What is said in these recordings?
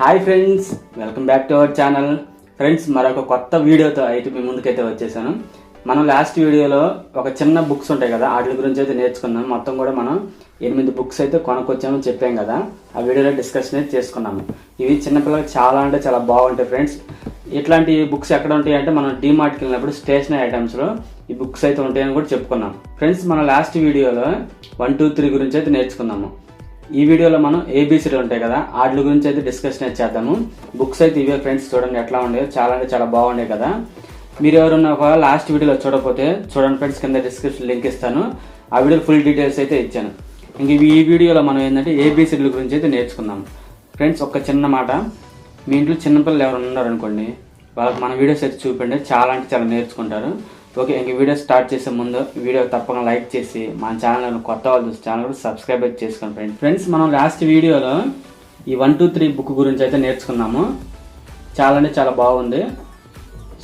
Hi friends welcome back to our channel friends మరొక కొత్త వీడియోతో అయితే మీ ముందుకైతే వచ్చేసాను. మనం లాస్ట్ వీడియోలో ఒక చిన్న బుక్స్ ఉంటాయి కదా వాటి గురించి అయితే నేర్చుకున్నాం. మొత్తం కూడా మనం ఎనిమిది బుక్స్ అయితే కొనుక్కొచ్చామని చెప్పాం కదా ఆ వీడియోలో డిస్కషన్ అయితే చేసుకున్నాము ఇవి చిన్నపిల్లలకి చాలా అంటే చాలా బాగుంటాయి ఫ్రెండ్స్ ఇట్లాంటి బుక్స్ ఎక్కడ ఉంటాయి అంటే మనం డీమార్ట్కి వెళ్ళినప్పుడు స్టేషనరీ ఐటమ్స్లో ఈ బుక్స్ అయితే ఉంటాయని కూడా చెప్పుకున్నాం. ఫ్రెండ్స్ మన లాస్ట్ వీడియోలో వన్ టూ త్రీ గురించి అయితే నేర్చుకున్నాము. ఈ వీడియోలో మనం ఏబీసీలు ఉంటాయి కదా వాటి గురించి అయితే డిస్కషన్ అయితే చేద్దాము. బుక్స్ అయితే ఇవే ఫ్రెండ్స్ చూడండి ఎట్లా ఉండేవి చాలా అంటే చాలా బాగుండే కదా. మీరు ఎవరున్నా ఒక లాస్ట్ వీడియోలో చూడకపోతే చూడండి ఫ్రెండ్స్ కింద డిస్క్రిప్షన్ లింక్ ఇస్తాను. ఆ వీడియో ఫుల్ డీటెయిల్స్ అయితే ఇచ్చాను. ఇంక ఇవి ఈ వీడియోలో మనం ఏంటంటే ఏబీసీల గురించి అయితే నేర్చుకుందాం. ఫ్రెండ్స్ ఒక చిన్న మాట. మీ ఇంట్లో చిన్నపిల్లలు ఎవరు ఉన్నారనుకోండి వాళ్ళకి మన వీడియోస్ అయితే చూపండి చాలా అంటే చాలా నేర్చుకుంటారు. ఓకే ఇంక వీడియో స్టార్ట్ చేసే ముందు వీడియో తప్పకుండా లైక్ చేసి మన ఛానల్ కొత్త వాళ్ళు చూసి ఛానల్ కూడా సబ్స్క్రైబ్ చేసుకోండి ఫ్రెండ్స్ ఫ్రెండ్స్ మనం లాస్ట్ వీడియోలో ఈ వన్ టూ త్రీ బుక్ గురించి అయితే నేర్చుకున్నాము. చాలా అంటే చాలా బాగుంది.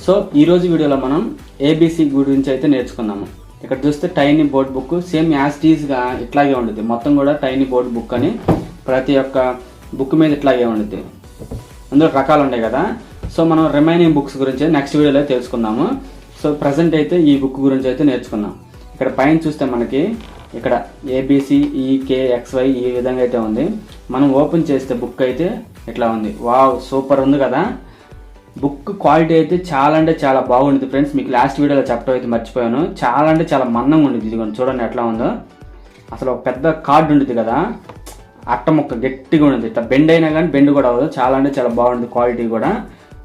సో ఈరోజు వీడియోలో మనం ఏబీసీ గురించి అయితే నేర్చుకున్నాము. ఇక్కడ చూస్తే టైనీ బోర్డ్ బుక్ సేమ్ యాస్టీజ్గా ఇట్లాగే ఉంటుంది మొత్తం కూడా టైనీ బోర్డ్ బుక్ అని ప్రతి ఒక్క బుక్ మీద ఇట్లాగే ఉంటుంది అందులో రకాలు ఉన్నాయి కదా. సో మనం రిమైనింగ్ బుక్స్ గురించి నెక్స్ట్ వీడియోలో తెలుసుకుందాము. సో ప్రజెంట్ అయితే ఈ బుక్ గురించి అయితే నేర్చుకున్నాం. ఇక్కడ పైన చూస్తే మనకి ఇక్కడ ఏబిసి ఈకే ఎక్స్వై ఈ విధంగా అయితే ఉంది. మనం ఓపెన్ చేస్తే బుక్ అయితే ఇట్లా ఉంది. వావ్ సూపర్ ఉంది కదా. బుక్ క్వాలిటీ అయితే చాలా అంటే చాలా బాగుండేది ఫ్రెండ్స్ మీకు లాస్ట్ వీడియోలో చెప్పడం అయితే మర్చిపోయాను. చాలా అంటే చాలా మందంగా ఉండేది ఇదిగోండి చూడండి ఎట్లా ఉందో. అసలు ఒక పెద్ద కార్డు ఉండేది కదా. అట్ట ముక్క గట్టిగా ఉండేది ఇట్లా బెండ్ అయినా కానీ బెండ్ కూడా అవ్వదు. చాలా అంటే చాలా బాగుంటుంది క్వాలిటీ కూడా.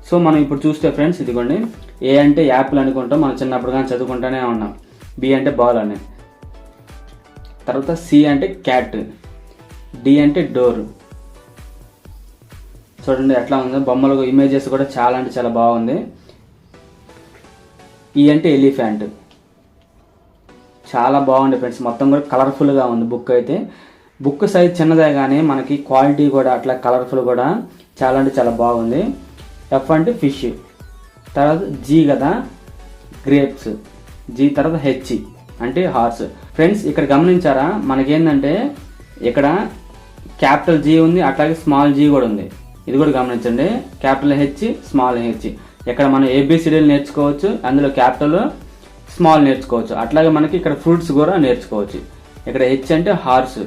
సో మనం ఇప్పుడు చూస్తే ఫ్రెండ్స్ ఇదిగోండి. ఏ అంటే యాపిల్ అనుకుంటాం. మనం చిన్నప్పుడు కానీ చదువుకుంటూనే ఉన్నాం. బి అంటే బాల్ అని. తర్వాత సి అంటే క్యాట్. డి అంటే డోర్. చూడండి ఎట్లా ఉందో. బొమ్మలు ఇమేజెస్ కూడా చాలా అంటే చాలా బాగుంది. ఈ అంటే ఎలిఫెంట్. చాలా బాగుంది ఫ్రెండ్స్. మొత్తం కూడా కలర్ఫుల్గా ఉంది బుక్ అయితే. బుక్ సైజ్ చిన్నదే కానీ మనకి క్వాలిటీ కూడా అట్లా కలర్ఫుల్ కూడా చాలా అంటే చాలా బాగుంది. ఎఫ్ అంటే ఫిష్. తర్వాత జీ కదా గ్రేప్స్. జీ తర్వాత హెచ్ అంటే హార్స్. ఫ్రెండ్స్ ఇక్కడ గమనించారా? మనకేంటంటే ఇక్కడ క్యాపిటల్ జీ ఉంది అట్లాగే స్మాల్ జీ కూడా ఉంది. ఇది కూడా గమనించండి. Capital H small H. ఇక్కడ మనం ఏబిసిడీలు నేర్చుకోవచ్చు అందులో క్యాపిటల్ స్మాల్ నేర్చుకోవచ్చు. అట్లాగే మనకి ఇక్కడ ఫ్రూట్స్ కూడా నేర్చుకోవచ్చు. ఇక్కడ హెచ్ అంటే హార్స్.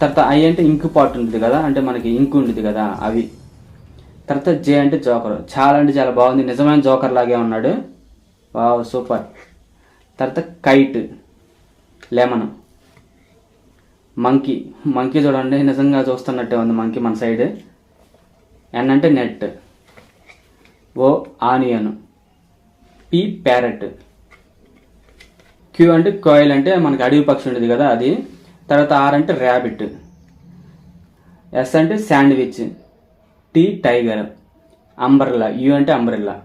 తర్వాత ఐ అంటే ఇంక్ పాట్ ఉంటుంది కదా అంటే మనకి ఇంక్ ఉంటుంది కదా అవి. తర్వాత జే అంటే జోకర్. చాలా అంటే చాలా బాగుంది. నిజమైన జోకర్ లాగే ఉన్నాడు. Wow super. తర్వాత కైట్. లెమన్. మంకీ. మంకీ చూడండి. నిజంగా చూస్తున్నట్టే ఉంది మంకీ మన సైడ్. ఎన్ అంటే net. O onion. P parrot. Q అంటే కోయిల్ అంటే మనకి అడవి పక్షి ఉండేది కదా అది. తర్వాత ఆర్ అంటే ర్యాబిట్. ఎస్ అంటే sandwich. T tiger. Umbrella. U అంటే అంబ్రెల్లా.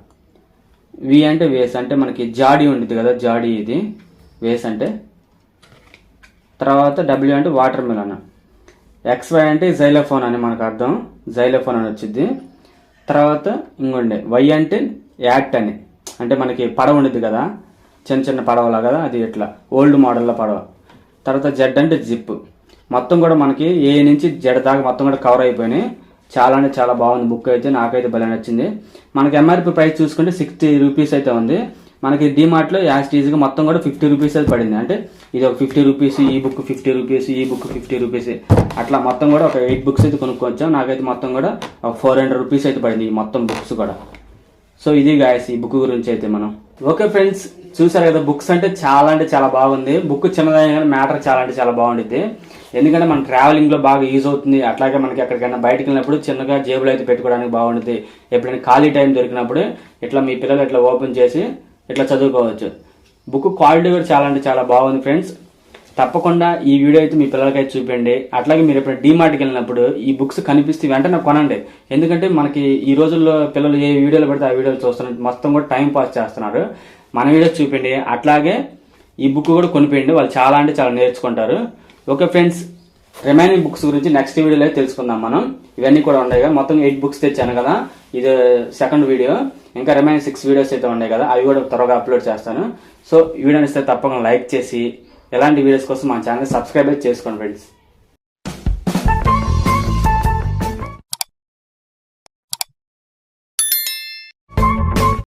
వి అంటే వేస్ అంటే మనకి జాడీ ఉంటుంది కదా జాడీ ఇది. వేస్ అంటే. తర్వాత డబ్ల్యూ అంటే వాటర్ మిలన్. ఎక్స్వై అంటే జైలఫోన్ అని మనకు అర్థం. జైలోఫోన్ అని వచ్చింది తర్వాత ఇంకొండే. వై అంటే యాక్ట్ అని. అంటే మనకి పడవ ఉండేది కదా. చిన్న చిన్న పడవలా కదా అది ఇట్లా ఓల్డ్ మోడల్లో పడవ. తర్వాత జెడ్ అంటే జిప్. మొత్తం కూడా మనకి ఏ నుంచి జెడ్ దాకా మొత్తం కూడా కవర్ అయిపోయినాయి. చాలా అంటే చాలా బాగుంది బుక్ అయితే నాకైతే భలే నచ్చింది. మనకి ఎంఆర్పి ప్రైస్ చూసుకుంటే సిక్స్టీ రూపీస్ అయితే ఉంది. మనకి డిమార్ట్లో యాజ్ ఈజీగా మొత్తం కూడా ఫిఫ్టీ రూపీస్ అయితే పడింది. అంటే ఇది ఒక ఫిఫ్టీ రూపీస్ ఈ బుక్ ఫిఫ్టీ రూపీస్ ఈ బుక్ ఫిఫ్టీ రూపీస్ అట్లా మొత్తం కూడా ఒక ఎయిట్ బుక్స్ అయితే కొనుక్కోవచ్చాం. నాకైతే మొత్తం కూడా ఒక ఫోర్ హండ్రెడ్ రూపీస్ అయితే పడింది ఈ మొత్తం బుక్స్ కూడా. సో ఇది గాయస్ ఈ బుక్ గురించి అయితే మనం ఓకే ఫ్రెండ్స్ చూసారు కదా బుక్స్ అంటే చాలా అంటే చాలా బాగుంది. బుక్ చిన్నదైనా కానీ మ్యాటర్ చాలా అంటే చాలా బాగుంటుంది ఎందుకంటే మన ట్రావెలింగ్లో బాగా యూజ్ అవుతుంది. అట్లాగే మనకి ఎక్కడికైనా బయటకు వెళ్ళినప్పుడు చిన్నగా జేబులో అయితే పెట్టుకోవడానికి బాగుంటుంది ఎప్పుడైనా ఖాళీ టైం దొరికినప్పుడు ఇట్లా మీ పిల్లలు ఇట్లా ఓపెన్ చేసి ఇట్లా చదువుకోవచ్చు. బుక్ క్వాలిటీ కూడా చాలా అంటే చాలా బాగుంది ఫ్రెండ్స్. తప్పకుండా ఈ వీడియో అయితే మీ పిల్లలకైతే చూపించండి అట్లాగే మీరు ఎప్పుడు డీమార్ట్కి వెళ్ళినప్పుడు ఈ బుక్స్ కనిపిస్తే వెంటనే కొనండి. ఎందుకంటే మనకి ఈ రోజుల్లో పిల్లలు ఏ వీడియోలు పెడితే ఆ వీడియోలు చూస్తున్నారు. మొత్తం కూడా టైం పాస్ చేస్తున్నారు. మన వీడియోస్ చూపండి అట్లాగే ఈ బుక్ కూడా కొనిపోయండి. వాళ్ళు చాలా అంటే చాలా నేర్చుకుంటారు. ఓకే ఫ్రెండ్స్ రిమైనింగ్ బుక్స్ గురించి నెక్స్ట్ వీడియోలో తెలుసుకుందాం మనం. ఇవన్నీ కూడా ఉన్నాయి కదా మొత్తం ఎయిట్ బుక్స్ తెచ్చాను కదా. ఇది సెకండ్ వీడియో. ఇంకా రిమైనింగ్ సిక్స్ వీడియోస్ అయితే ఉన్నాయి కదా. అవి కూడా త్వరగా అప్లోడ్ చేస్తాను. సో ఈ వీడియోని ఇస్తే తప్పకుండా లైక్ చేసి ఎలాంటి వీడియోస్ కోసం మా ఛానల్ సబ్స్క్రైబ్ చేసుకోండి ఫ్రెండ్స్